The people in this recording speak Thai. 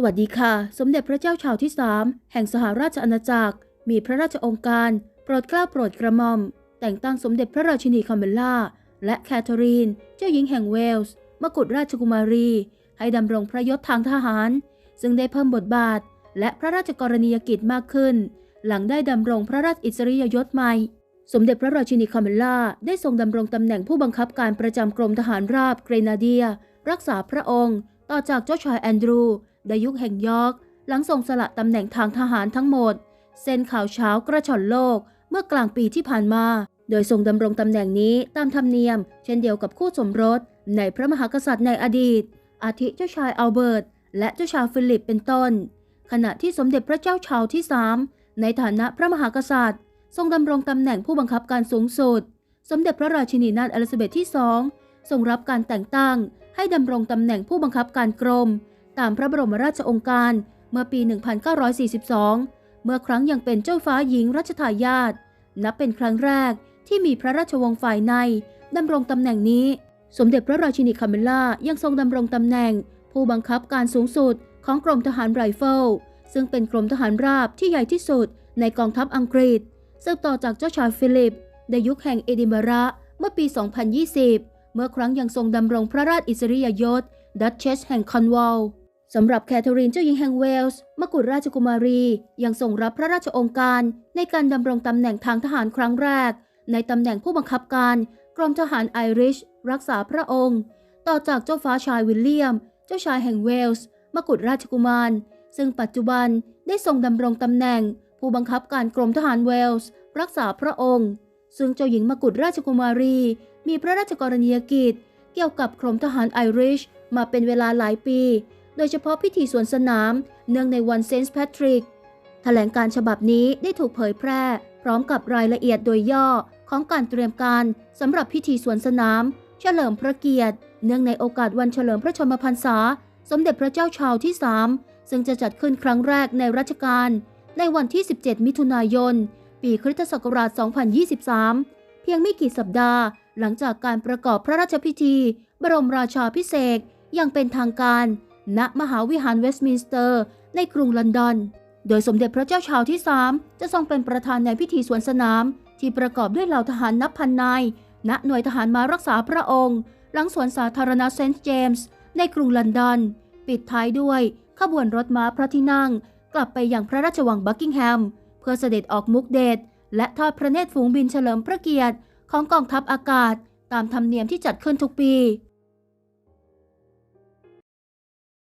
สวัสดีค่ะ สมเด็จพระเจ้าชาวที่3แห่งสหราชอาณาจักร มีพระราชองค์การ โปรดเกล้าโปรดกระหม่อม แต่งตั้งสมเด็จพระราชินีคาเมล่า และแคทเธอรีน เจ้าหญิงแห่งเวลส์ มกุฎราชกุมารี ให้ดำรงพระยศทางทหาร ซึ่งได้เพิ่มบทบาท และพระราชกรณียกิจมากขึ้น หลังได้ดำรงพระราชอิสริยยศใหม่ สมเด็จพระราชินีคาเมล่าได้ทรงดำรงตำแหน่งผู้บังคับการประจำกรมทหารราบเกรนาเดีย รักษาพระองค์ ต่อจากเจ้าชายแอนดรู ในยุคแห่งยอกหลังทรงสละตำแหน่งทางทหารทั้งหมดเซ็นข่าวเช้ากระชอนโลกเมื่อกลางปีที่ผ่านมา โดยทรงดำรงตำแหน่งนี้ตามธรรมเนียม เช่นเดียวกับคู่สมรส ในพระมหากษัตริย์ในอดีต อาทิเจ้าชายอัลเบิร์ตและเจ้าชายฟิลิปเป็นต้น ขณะที่สมเด็จพระเจ้าชาวที่3ในฐานะพระมหากษัตริย์ ทรงดำรงตำแหน่งผู้บังคับการสูงสุด สมเด็จพระราชินีนาถอลิซาเบธที่2ทรงรับการแต่งตั้งให้ดำรงตำแหน่งผู้บังคับการกรม ตามพระบรมราชองค์การเมื่อปี 1942 เมื่อครั้งยังเป็นเจ้าฟ้าหญิงรัชทายาทนับเป็นครั้งแรกที่มีพระราชวงศ์ฝ่ายในดำรงตำแหน่งนี้ สมเด็จพระราชินีคาเมลล่ายังทรงดำรงตำแหน่ง ผู้บังคับการสูงสุดของกรมทหารไรเฟิลซึ่งเป็นกรมทหารราบที่ใหญ่ที่สุดในกองทัพอังกฤษสืบต่อจากเจ้าชายฟิลิป ในยุคแห่งเอดินบะระเมื่อปี 2020 เมื่อครั้งยังทรงดำรงพระราชอิสริยยศดัชเชสแห่งคอนวอล สำหรับแคทเธอรีนเจ้าหญิงแห่งเวลส์มกุฎราชกุมารี ยังทรงรับพระราชองค์การในการดำรงตำแหน่งทางทหารครั้งแรก ในตำแหน่งผู้บังคับการกรมทหารไอริช รักษาพระองค์ ต่อจากเจ้าฟ้าชายวิลเลียม เจ้าชายแห่งเวลส์มกุฎราชกุมาร ซึ่งปัจจุบันได้ทรงดำรงตำแหน่ง ผู้บังคับการกรมทหารเวลส์รักษาพระองค์ ซึ่งเจ้าหญิงมกุฎราชกุมารี มีพระราชกรณียกิจ เกี่ยวกับกรมทหารไอริช มาเป็นเวลาหลายปี โดยเฉพาะพิธีสวนสนาม เนื่องในวันเซนต์แพทริกแถลงการฉบับนี้ได้ถูกเผยแพร่ พร้อมกับรายละเอียดโดยย่อของการเตรียมการสำหรับพิธีสวนสนาม เฉลิมพระเกียรติ เนื่องในโอกาสวันเฉลิมพระชนมพรรษา สมเด็จพระเจ้าชาวที่ 3 ซึ่งจะจัดขึ้นครั้งแรกในรัชกาลในวันที่ 17 มิถุนายน ปีคริสตศักราช 2023 เพียงไม่กี่สัปดาห์ หลังจากการประกอบพระราชพิธี บรมราชาพิเศษอย่างเป็นทางการ ณมหาวิหารเวสต์มินสเตอร์ ในกรุงลอนดอน โดยสมเด็จพระเจ้าชาวที่3จะทรงเป็นประธานในพิธีสวนสนาม ที่ประกอบด้วยเหล่าทหารนับพันนาย ณ หน่วยทหารมารักษาพระองค์ หลังสวนสาธารณะเซนต์เจมส์ในกรุงลอนดอน ปิดท้ายด้วยขบวนรถม้าพระที่นั่ง กลับไปยังพระราชวังบักกิงแฮม เพื่อเสด็จออกมุกเดชและทอดพระเนตรฝูงบินเฉลิมพระเกียรติของกองทัพอากาศ ตามธรรมเนียมที่จัดขึ้นทุกปี